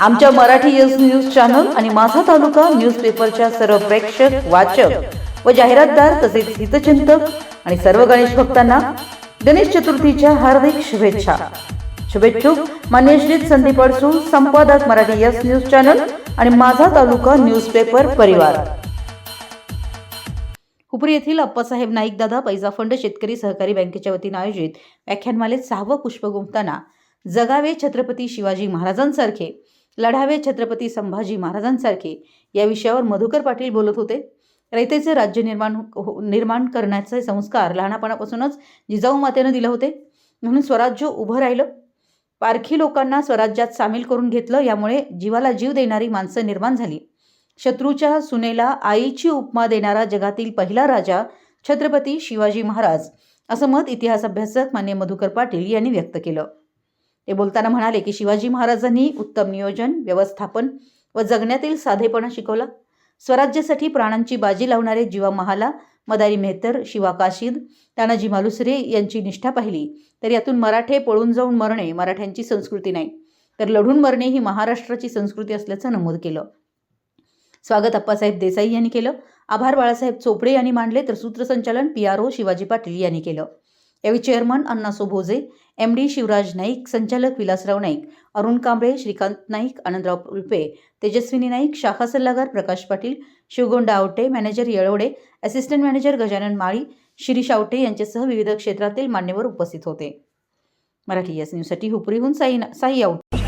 आमच्या Marathi yes news channel आणि माझा तालुका न्यूजपेपरच्या सर्व प्रेक्षक वाचक व जाहिरातदार तसेच हितचिंतक आणि सर्व गणेश भक्तांना गणेश चतुर्थीच्या हार्दिक शुभेच्छा. शुभेच्छुक मान्य श्री संदीप अडसूळ संपादक मराठी यस न्यूज चॅनल आणि माझा तालुका न्यूजपेपर परिवार. हुपरी येथील अप्पासाहेब नाईक दादा पैसा फंड शेतकरी सहकारी बँकेच्या वतीनं आयोजित व्याख्यानमालेत सहावं पुष्प गुंफताना जगावे छत्रपती शिवाजी महाराजांसारखे लढावे छत्रपती संभाजी महाराजांसारखे. या विषयावर मधुकर पाटील बोलत होते. रयतेचे राज्य निर्माण हो- निर्माण करण्याचे संस्कार लहानपणापासूनच जिजाऊ मातेनं दिले होते. म्हणून स्वराज्य उभं राहिलं. पारखी लोकांना स्वराज्यात सामील करून घेतलं यामुळे जीवाला जीव देणारी माणसं निर्माण झाली. शत्रूच्या सुनेला आईची उपमा देणारा जगातील पहिला राजा छत्रपती शिवाजी महाराज असं मत इतिहास अभ्यासक मान्य मधुकर पाटील यांनी व्यक्त केलं. ते बोलताना म्हणाले की शिवाजी महाराजांनी उत्तम नियोजन व्यवस्थापन व जगण्यातील साधेपणा शिकवला. स्वराज्यासाठी प्राणांची बाजी लावणारे जीवा महाला मदारी मेहतर शिवा काशीद तानाजी मालुसरे यांची निष्ठा पाहिली. तर यातून मराठे पळून जाऊन मरणे मराठ्यांची संस्कृती नाही. तर लढून मरणे ही महाराष्ट्राची संस्कृती असल्याचं नमूद केलं. स्वागत अप्पासाहेब देसाई यांनी केलं. आभार बाळासाहेब चोपडे यांनी मांडले तर सूत्रसंचालन P R O Shivaji Patil यांनी केलं. यावेळी chairman Annaso Bhoje M D Shivraj Naik संचालक विलासराव नाईक अरुण कांबळे श्रीकांत नाईक आनंदराव उल्पे तेजस्विनी नाईक शाखा सल्लागार Prakash Patil Shivgonda Awate manager Yelwade assistant manager Gajanan Mali Shirish Awate यांच्यासह विविध क्षेत्रातील मान्यवर उपस्थित होते. मराठी यस न्यूजसाठी हुपरीहून साई साई आवटे.